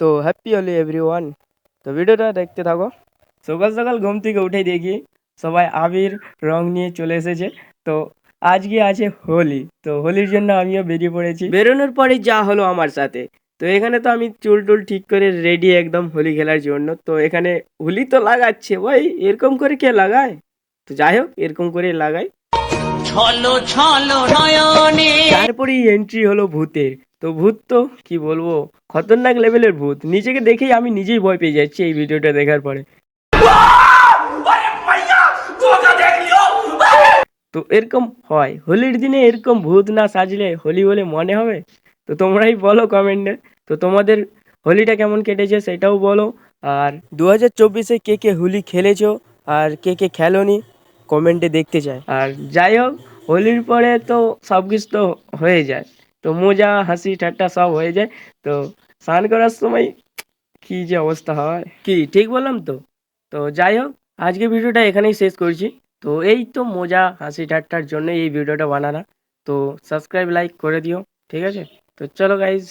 তো হ্যাপি হলি এভরিওয়ান তো ভিডিওটা দেখতে থাকো। সকাল সকাল ঘুম থেকে উঠে দেখি সবাই আবির রং নিয়ে চলে এসেছে। তো আজকে আছে হোলি। তো হোলির জন্য আমিও বেরিয়ে পড়েছি। বেরোনোর পরে যা হলো আমার সাথে। তো এখানে তো আমি চুল টুল ঠিক করে রেডি একদম হোলি খেলার জন্য। তো এখানে হোলি তো লাগাচ্ছে। ভাই এরকম করে কে লাগায়? তো যাই হোক এরকম করে লাগাই ছলো ছলো তারপরেই এন্ট্রি হলো ভূতের। তো ভূত তো, কি বলব, খতরনাক লেভেলের ভূত। নিজেকে দেখেই আমি নিজেই ভয় পেয়ে যাচ্ছি এই ভিডিওটা দেখার পরে। তো এরকম হয়। হোলির দিনে এরকম ভূত না সাজলে হোলি বলে মনে হবে? তো তোমরাই বলো কমেন্টে তো তোমাদের হোলিটা কেমন কেটেছে সেটাও বলো। আর দু হাজার চব্বিশে কে কে হোলি খেলেছো? আর কে কে খেলোনি? কমেন্টে দেখতে চাই আর যাই হোক হোলির পরে তো সব কিছু তো হয়ে যায়। তো মজা, হাসি, ঠাট্টা সব হয়ে যায়। তো স্নান করার সময় কি যে অবস্থা হয়, কি ঠিক বললাম তো? তো যাই হোক আজকে ভিডিওটা এখানেই শেষ করছি। তো এই তো মজা, হাসি, ঠাট্টার জন্য এই ভিডিওটা বানানা তো সাবস্ক্রাইব লাইক করে দিও, ঠিক আছে? তো চলো গাইজ